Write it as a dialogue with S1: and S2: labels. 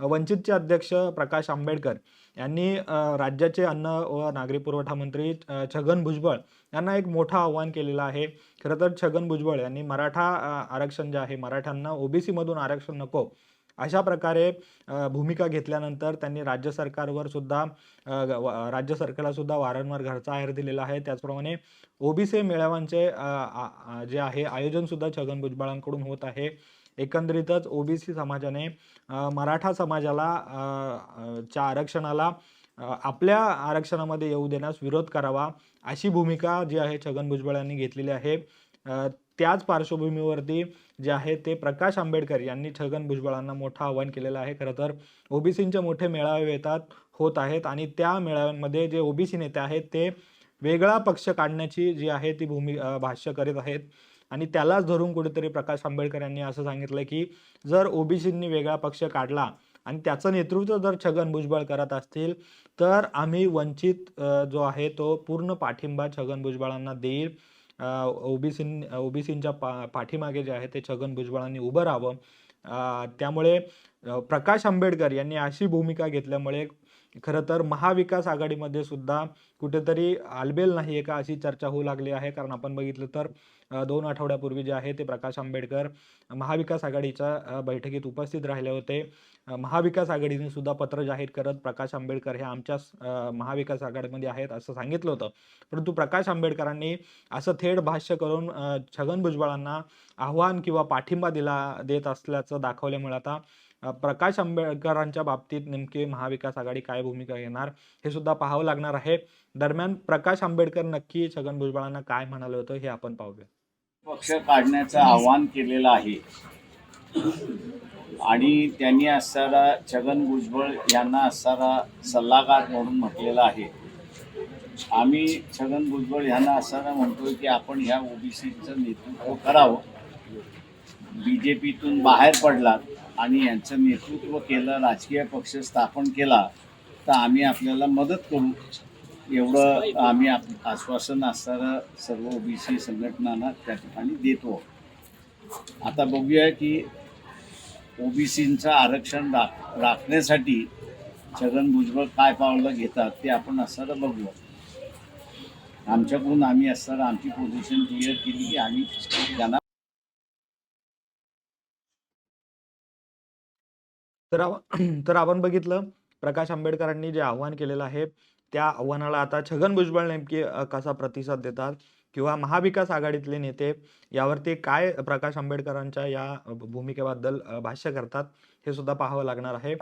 S1: वंचितचे अध्यक्ष प्रकाश आंबेडकर यांनी राज्याचे अन्न व नागरी पुरवठा मंत्री छगन भुजबळ यांना एक मोठं आव्हान केलेलं आहे. खरं तर छगन भुजबळ यांनी मराठा आरक्षण जे आहे मराठ्यांना ओबीसीमधून आरक्षण नको अशा प्रकारे भूमिका घेतल्यानंतर त्यांनी राज्य सरकारवर सुद्धा राज्य सरकारला सुद्धा वारंवार घरचा आहेर दिलेला आहे. त्याचप्रमाणे ओबीसी मेळाव्यांचे आ- जे आहे आयोजन सुद्धा छगन भुजबळांकडून होत आहे. एकंदरीतच ओबीसी समाजाने मराठा समाजाला च्या आरक्षणाला आपल्या आरक्षणामध्ये येऊ देण्यास विरोध करावा अशी भूमिका जी आहे छगन भुजबळ यांनी घेतलेली आहे. त्याच पार्श्वभूमीवरती जे आहे ते प्रकाश आंबेडकर यांनी छगन भुजबळांना मोठं आव्हान केलेलं आहे. खरं तर ओबीसींचे मोठे मेळावे येतात होत आहेत आणि त्या मेळाव्यांमध्ये जे ओबीसी नेते आहेत ते वेगळा पक्ष काढण्याची जी आहे ती भूमी भाष्य करीत आहेत. आणि त्यालाच धरून कुठेतरी प्रकाश आंबेडकर यांनी असं सांगितलं की जर ओबीसींनी वेगळा पक्ष काढला आणि त्याचं नेतृत्व जर छगन भुजबळ करत असतील तर आम्ही वंचित जो आहे तो पूर्ण पाठिंबा छगन भुजबळांना देईल. ओबीसी ओबीसींच्या पा पाठीमागे जे आहे ते छगन भुजबळांनी उभं राहावं. त्यामुळे प्रकाश आंबेडकर यांनी अशी भूमिका घेतल्यामुळे खरं तर महाविकास आघाडीमध्ये सुद्धा कुठेतरी आलबेल नाही आहे का अशी चर्चा होऊ लागली आहे. कारण आपण बघितलं तर दोन आठवड्यापूर्वी जे आहे ते प्रकाश आंबेडकर महाविकास आघाडीच्या बैठकीत उपस्थित राहिले होते. महाविकास आघाडीने सुद्धा पत्र जाहीर करत प्रकाश आंबेडकर हे आमच्याच महाविकास आघाडीमध्ये आहेत असं सांगितलं होतं. परंतु प्रकाश आंबेडकरांनी असं थेट भाष्य करून छगन भुजबळांना आव्हान किंवा पाठिंबा दिला देत असल्याचं दाखवल्यामुळे आता प्रकाश आंबेडकरांच्या बाबतीत नेमके महाविकास आघाडी काय भूमिका घेणार हे सुद्धा पाहावं लागणार आहे. दरम्यान प्रकाश आंबेडकर नक्की छगन भुजबळांना काय म्हणाले होतं हे आपण पाहूया.
S2: पक्ष काढण्याचं आवाहन केलेलं आहे. आणि त्यांनी असणारा छगन भुजबळ यांना असणारा सल्लागार म्हणून म्हटलेला आहे. आम्ही छगन भुजबळ यांना असणारा म्हणतोय की आपण ह्या ओबीसीचं नेतृत्व करावं. बी जे पीतून बाहेर पडलात आणि यांचं नेतृत्व केलं राजकीय पक्ष स्थापन केला तर आम्ही आपल्याला मदत करू. एवढं आम्ही आप आश्वासन असणारं सर्व ओबीसी संघटनांना त्या ठिकाणी देतो. आता बघूया की ओबीसींचं आरक्षण राख राखण्यासाठी छगन भुजबळ काय पावलं घेतात ते आपण असणारं बघूया. आमच्याकडून आम्ही असणारं आमची पोझिशन क्लिअर केली की आम्ही त्यांना
S1: तर तर आपण बघितलं प्रकाश आंबेडकरांनी जे आव्हान केलेलं आहे त्या आव्हानाला आता छगन भुजबळ नेमकी कसा प्रतिसाद देतात किंवा महाविकास आघाडीतले नेते यावरती काय प्रकाश आंबेडकरांच्या या भूमिकेबद्दल भाष्य करतात हे सुद्धा पाहावं लागणार आहे.